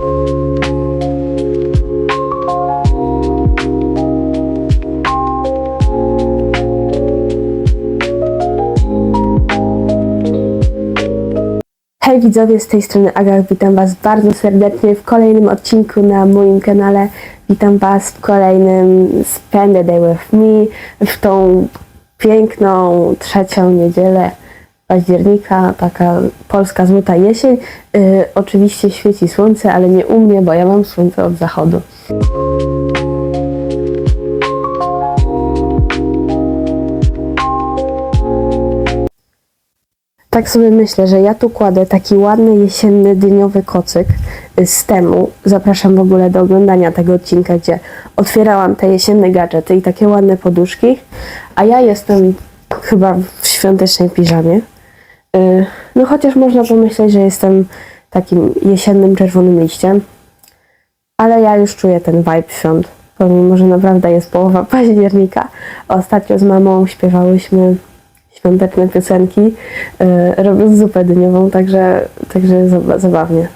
Hej widzowie, z tej strony Aga, witam Was bardzo serdecznie w kolejnym odcinku na moim kanale. Witam Was w kolejnym Spend a Day with Me, w tą piękną trzecią niedzielę października, taka polska złota jesień. Yy, oczywiście świeci słońce, ale nie u mnie, bo ja mam słońce od zachodu. Tak sobie myślę, że ja tu kładę taki ładny jesienny dyniowy kocyk y, z temu. Zapraszam w ogóle do oglądania tego odcinka, gdzie otwierałam te jesienne gadżety i takie ładne poduszki. A ja jestem chyba w świątecznej piżamie. Y, No chociaż można pomyśleć, że jestem takim jesiennym czerwonym liściem. Ale ja już czuję ten vibe świąt. Pomimo, że naprawdę jest połowa października. Ostatnio z mamą śpiewałyśmy świąteczne piosenki, yy, robiąc zupę dyniową, także, także zab- zabawnie.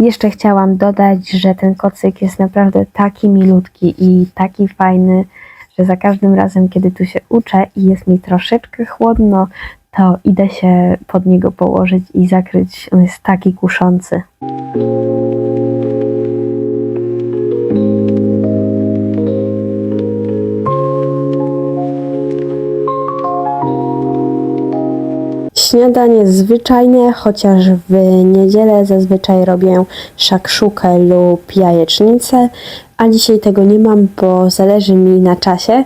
Jeszcze chciałam dodać, że ten kocyk jest naprawdę taki milutki i taki fajny, że za każdym razem, kiedy tu się uczę i jest mi troszeczkę chłodno, to idę się pod niego położyć i zakryć. On jest taki kuszący. Śniadanie zwyczajne, chociaż w niedzielę zazwyczaj robię szakszukę lub jajecznicę, a dzisiaj tego nie mam, bo zależy mi na czasie,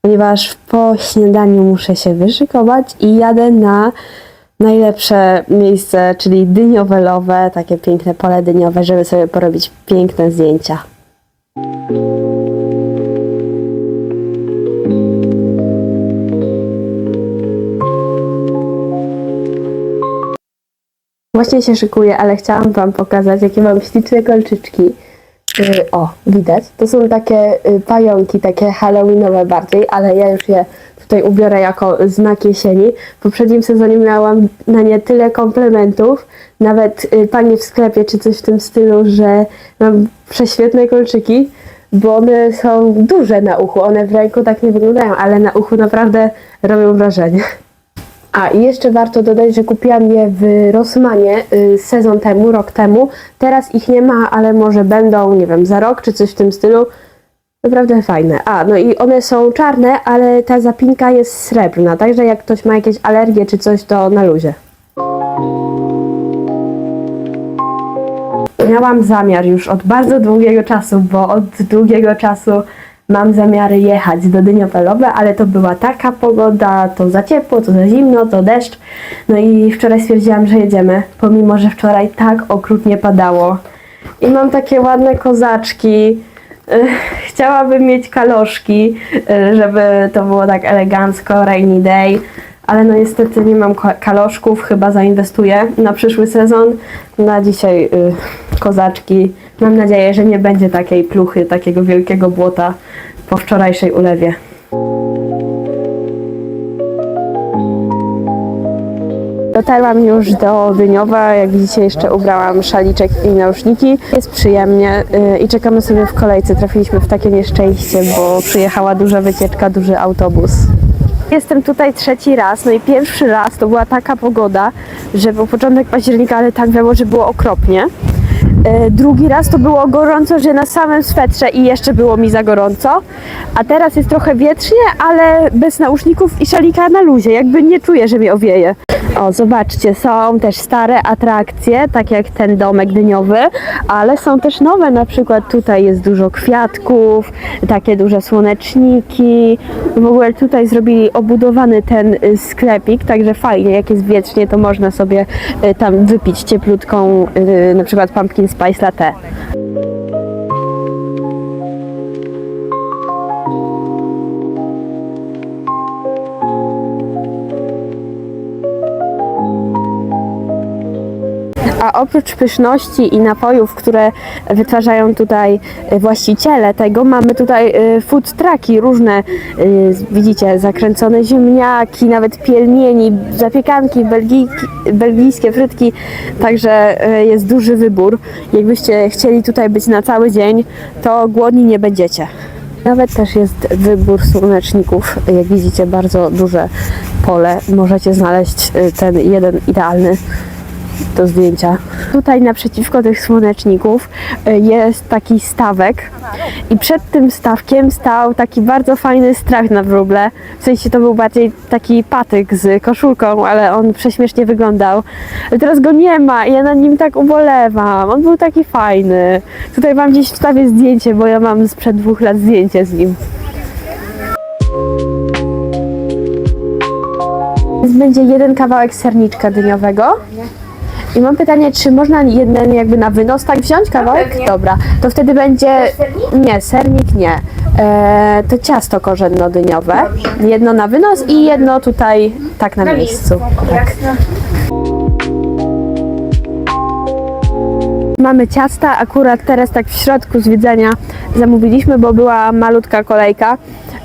ponieważ po śniadaniu muszę się wyszykować i jadę na najlepsze miejsce, czyli dyniowelowe, takie piękne pole dyniowe, żeby sobie porobić piękne zdjęcia. Właśnie się szykuję, ale chciałam Wam pokazać, jakie mam śliczne kolczyczki. Yy, o, widać. To są takie y, pająki, takie halloweenowe bardziej, ale ja już je tutaj ubiorę jako znak jesieni. W poprzednim sezonie miałam na nie tyle komplementów, nawet y, panie w sklepie czy coś w tym stylu, że mam prześwietne kolczyki, bo one są duże na uchu. One w ręku tak nie wyglądają, ale na uchu naprawdę robią wrażenie. A i jeszcze warto dodać, że kupiłam je w Rossmanie y, sezon temu, rok temu. Teraz ich nie ma, ale może będą, nie wiem, za rok czy coś w tym stylu. Naprawdę fajne. A, no i one są czarne, ale ta zapinka jest srebrna, także jak ktoś ma jakieś alergie czy coś, to na luzie. Miałam zamiar już od bardzo długiego czasu, bo od długiego czasu mam zamiary jechać do Dyniopelowe, ale to była taka pogoda, to za ciepło, to za zimno, to deszcz. No i wczoraj stwierdziłam, że jedziemy, pomimo, że wczoraj tak okrutnie padało. I mam takie ładne kozaczki. Chciałabym mieć kaloszki, żeby to było tak elegancko, rainy day, ale no niestety nie mam kaloszków, chyba zainwestuję na przyszły sezon. Na dzisiaj kozaczki. Mam nadzieję, że nie będzie takiej pluchy, takiego wielkiego błota po wczorajszej ulewie. Dotarłam już do Dyniowa, jak widzicie jeszcze ubrałam szaliczek i nauszniki. Jest przyjemnie yy, i czekamy sobie w kolejce. Trafiliśmy w takie nieszczęście, bo przyjechała duża wycieczka, duży autobus. Jestem tutaj trzeci raz, no i pierwszy raz to była taka pogoda, że był początek października, ale tak wiadomo, że było okropnie. E, Drugi raz to było gorąco, że na samym swetrze i jeszcze było mi za gorąco. A teraz jest trochę wietrznie, ale bez nauszników i szalika na luzie. Jakby nie czuję, że mnie owieje. O, zobaczcie, są też stare atrakcje, tak jak ten domek dyniowy, ale są też nowe, na przykład tutaj jest dużo kwiatków, takie duże słoneczniki. W ogóle tutaj zrobili obudowany ten y, sklepik, także fajnie, jak jest wiecznie, to można sobie y, tam wypić cieplutką, y, na przykład pumpkin spice latte. A oprócz pyszności i napojów, które wytwarzają tutaj e, właściciele tego, mamy tutaj e, food trucki różne, e, widzicie, zakręcone ziemniaki, nawet pielmieni, zapiekanki, belgijki, belgijskie frytki, także jest duży wybór. Jakbyście chcieli tutaj być na cały dzień, to głodni nie będziecie. Nawet też jest wybór słoneczników. Jak widzicie, bardzo duże pole. Możecie znaleźć y, ten jeden idealny do zdjęcia. Tutaj naprzeciwko tych słoneczników y, jest taki stawek i przed tym stawkiem stał taki bardzo fajny strach na wróble. W sensie to był bardziej taki patyk z koszulką, ale on prześmiesznie wyglądał. Teraz go nie ma i ja na nim tak ubolewam. On był taki fajny. Tutaj wam gdzieś wstawię zdjęcie, bo ja mam sprzed dwóch lat zdjęcie z nim. Więc będzie jeden kawałek serniczka dyniowego. I mam pytanie, czy można jeden jakby na wynos tak wziąć kawałek? Dobra, to wtedy będzie... Nie, sernik nie. E, to ciasto korzenno-dyniowe. Jedno na wynos i jedno tutaj tak na miejscu. Tak. Mamy ciasta, akurat teraz tak w środku zwiedzenia zamówiliśmy, bo była malutka kolejka,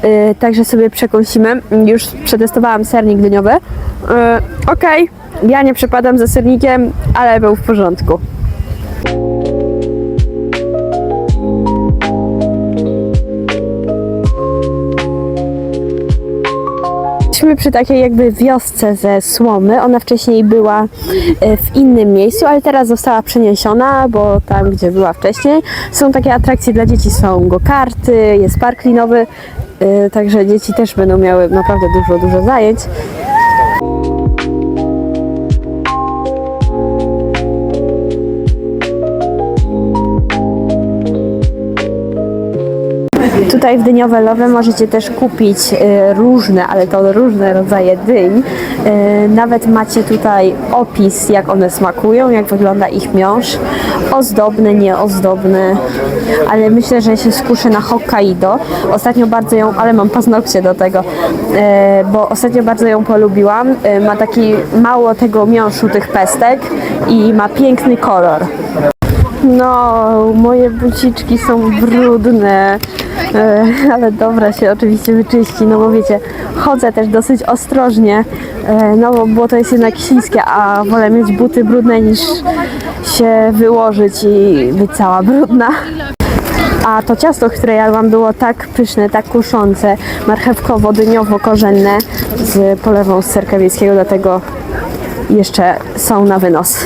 yy, także sobie przekąsimy. Już przetestowałam sernik dyniowy. Yy, Okej, ja nie przepadam za sernikiem, ale był w porządku. Jesteśmy przy takiej jakby wiosce ze słomy. Ona wcześniej była e, w innym miejscu, ale teraz została przeniesiona, bo tam, gdzie była wcześniej, są takie atrakcje dla dzieci. Są go-karty, jest park linowy, e, także dzieci też będą miały naprawdę dużo, dużo zajęć. Tutaj w Dyniowe Lowe możecie też kupić e, różne, ale to różne rodzaje dyń. E, Nawet macie tutaj opis, jak one smakują, jak wygląda ich miąższ. Ozdobny, nieozdobny, ale myślę, że się skuszę na Hokkaido. Ostatnio bardzo ją, ale mam paznokcie do tego, e, bo ostatnio bardzo ją polubiłam. Ma taki mało tego miąższu, tych pestek i ma piękny kolor. No, moje buciczki są brudne, e, ale dobra się oczywiście wyczyści, no bo wiecie, chodzę też dosyć ostrożnie, e, no bo błoto jest jednak śliskie, a wolę mieć buty brudne niż się wyłożyć i być cała brudna. A to ciasto, które jadłam, było tak pyszne, tak kuszące, marchewkowo-dyniowo-korzenne z polewą z serka wiejskiego, dlatego jeszcze są na wynos.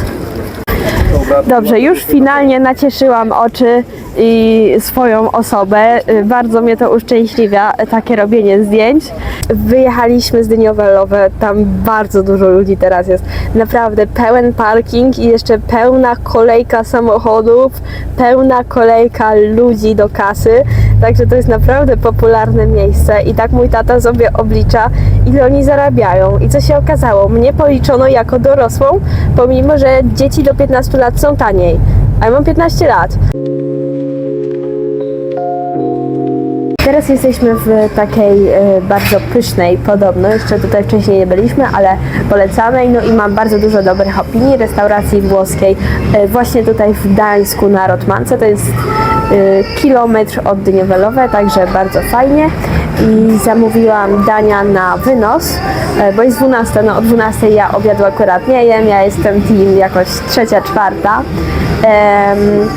Dobrze, już finalnie nacieszyłam oczy i swoją osobę. Y, Bardzo mnie to uszczęśliwia, takie robienie zdjęć. Wyjechaliśmy z Dyniowe Lowe, tam bardzo dużo ludzi teraz jest. Naprawdę pełen parking i jeszcze pełna kolejka samochodów, pełna kolejka ludzi do kasy. Także to jest naprawdę popularne miejsce i tak mój tata sobie oblicza, ile oni zarabiają. I co się okazało? Mnie policzono jako dorosłą, pomimo że dzieci do 15 lat są taniej. A ja mam 15 lat. Jesteśmy w takiej e, bardzo pysznej, podobno, jeszcze tutaj wcześniej nie byliśmy, ale polecanej, no i mam bardzo dużo dobrych opinii restauracji włoskiej, e, właśnie tutaj w Gdańsku na Rotmance, to jest e, kilometr od Dyniewelowe, także bardzo fajnie. I zamówiłam dania na wynos, bo jest 12, no o 12 ja obiadu akurat nie jem, ja jestem team jakoś trzecia, czwarta, Em,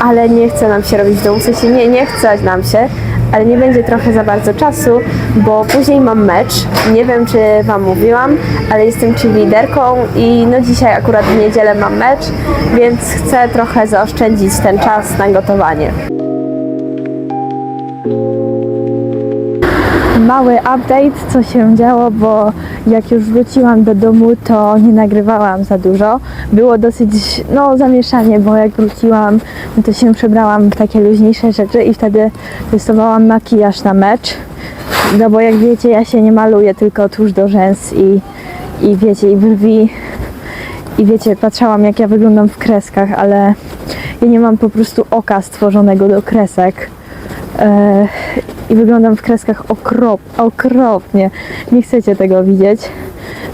ale nie chce nam się robić domu, w sensie nie, nie chce nam się, ale nie będzie trochę za bardzo czasu, bo później mam mecz. Nie wiem, czy Wam mówiłam, ale jestem liderką i no dzisiaj akurat w niedzielę mam mecz, więc chcę trochę zaoszczędzić ten czas na gotowanie. Mały update, co się działo, bo jak już wróciłam do domu, to nie nagrywałam za dużo. Było dosyć, no, zamieszanie, bo jak wróciłam, to się przebrałam w takie luźniejsze rzeczy i wtedy testowałam makijaż na mecz. No bo jak wiecie, ja się nie maluję, tylko tuż do rzęs i, i wiecie, i brwi. I wiecie, patrzałam jak ja wyglądam w kreskach, ale ja nie mam po prostu oka stworzonego do kresek. I wyglądam w kreskach okrop, okropnie. Nie chcecie tego widzieć.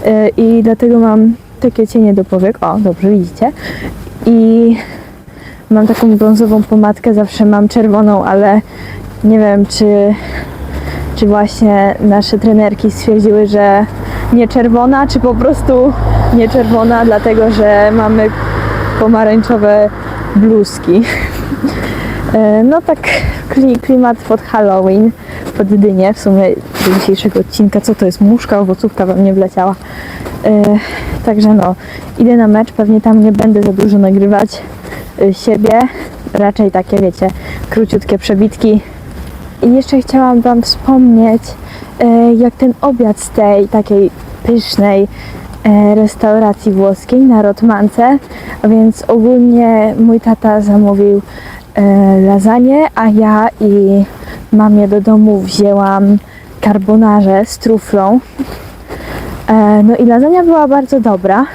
E, I dlatego mam takie cienie do powiek. O, dobrze, widzicie. i mam taką brązową pomadkę, zawsze mam czerwoną, ale nie wiem, czy, czy właśnie nasze trenerki stwierdziły, że nie czerwona, czy po prostu nie czerwona, dlatego że mamy pomarańczowe bluzki. E, No tak kli- klimat pod Halloween, pod Dynię w sumie do dzisiejszego odcinka. Co to jest? Muszka, owocówka wam nie wleciała. E, Także no, idę na mecz, pewnie tam nie będę za dużo nagrywać e, siebie. Raczej takie, wiecie, króciutkie przebitki. I jeszcze chciałam wam wspomnieć, jak ten obiad z tej takiej pysznej restauracji włoskiej na Rotmance, a więc ogólnie mój tata zamówił lasagne, a ja i mamie do domu wzięłam carbonarę z truflą. E, no i lasagna była bardzo dobra,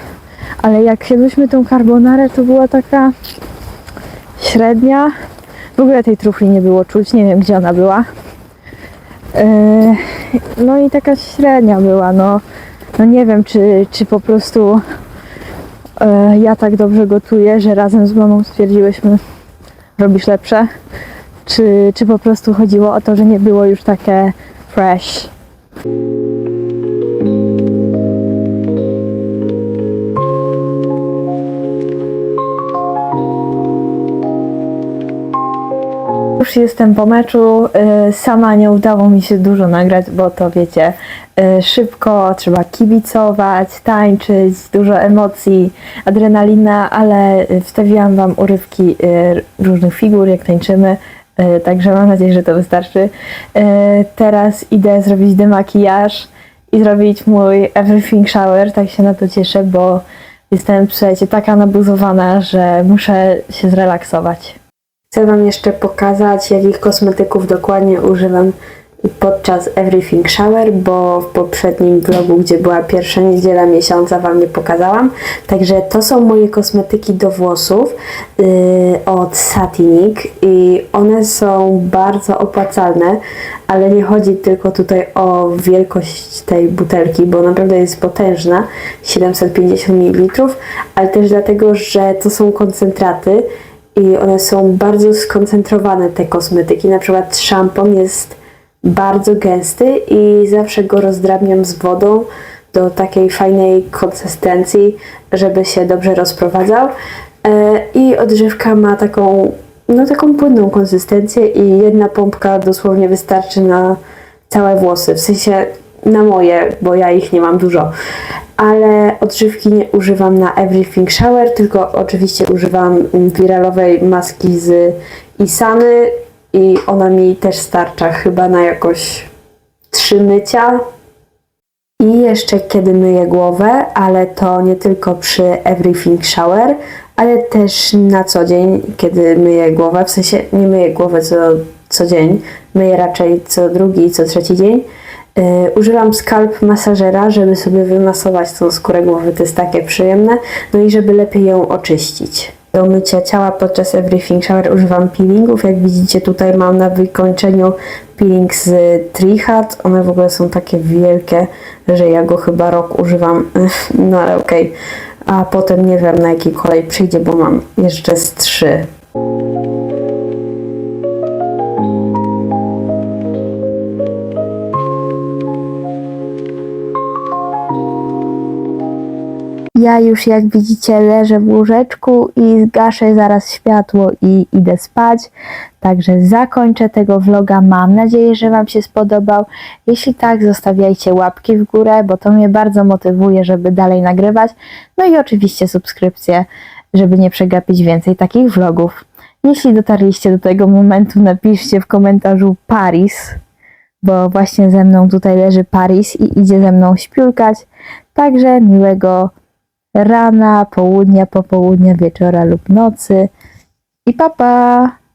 ale jak jadłyśmy tą carbonarę, to była taka średnia. W ogóle tej trufli nie było czuć, nie wiem gdzie ona była. E, no i taka średnia była, no, no nie wiem czy, czy po prostu e, ja tak dobrze gotuję, że razem z mamą stwierdziłyśmy, robisz lepsze, czy, czy po prostu chodziło o to, że nie było już takie fresh. Już jestem po meczu. y, Sama nie udało mi się dużo nagrać, bo to wiecie, y, szybko trzeba kibicować, tańczyć, dużo emocji, adrenalina, ale y, wstawiłam Wam urywki różnych figur, jak tańczymy. Także mam nadzieję, że to wystarczy. Teraz idę zrobić demakijaż i zrobić mój everything shower. Tak się na to cieszę, bo jestem, słuchajcie, taka nabuzowana, że muszę się zrelaksować. Chcę Wam jeszcze pokazać, jakich kosmetyków dokładnie używam podczas Everything Shower, bo w poprzednim vlogu, gdzie była pierwsza niedziela miesiąca, Wam nie pokazałam. Także to są moje kosmetyki do włosów yy, od Satinik i one są bardzo opłacalne, ale nie chodzi tylko tutaj o wielkość tej butelki, bo naprawdę jest potężna, 750 ml, ale też dlatego, że to są koncentraty, i one są bardzo skoncentrowane, te kosmetyki. Na przykład szampon jest bardzo gęsty i zawsze go rozdrabniam z wodą do takiej fajnej konsystencji, żeby się dobrze rozprowadzał. E, I odżywka ma taką, no taką płynną konsystencję i jedna pompka dosłownie wystarczy na całe włosy. W sensie na moje, bo ja ich nie mam dużo. Ale odżywki nie używam na Everything Shower, tylko oczywiście używam mm, wiralowej maski z Isany i ona mi też starcza chyba na jakoś trzy mycia. I jeszcze kiedy myję głowę, ale to nie tylko przy Everything Shower, ale też na co dzień, kiedy myję głowę. W sensie nie myję głowę co, co dzień, myję raczej co drugi i co trzeci dzień. Yy, używam skalp masażera, żeby sobie wymasować tą skórę głowy, to jest takie przyjemne. No i żeby lepiej ją oczyścić. Do mycia ciała podczas Everything Shower używam peelingów. Jak widzicie tutaj mam na wykończeniu peeling z Trihat. One w ogóle są takie wielkie, że ja go chyba rok używam. No ale okej. A potem nie wiem na jaki kolej przyjdzie, bo mam jeszcze z trzy. Ja już jak widzicie leżę w łóżeczku i zgaszę zaraz światło i idę spać. Także zakończę tego vloga. Mam nadzieję, że Wam się spodobał. Jeśli tak, zostawiajcie łapki w górę, bo to mnie bardzo motywuje, żeby dalej nagrywać. No i oczywiście subskrypcję, żeby nie przegapić więcej takich vlogów. Jeśli dotarliście do tego momentu, napiszcie w komentarzu Paris, bo właśnie ze mną tutaj leży Paris i idzie ze mną śpiulkać. Także miłego rana, południa, popołudnia, wieczora lub nocy. I papa! Pa.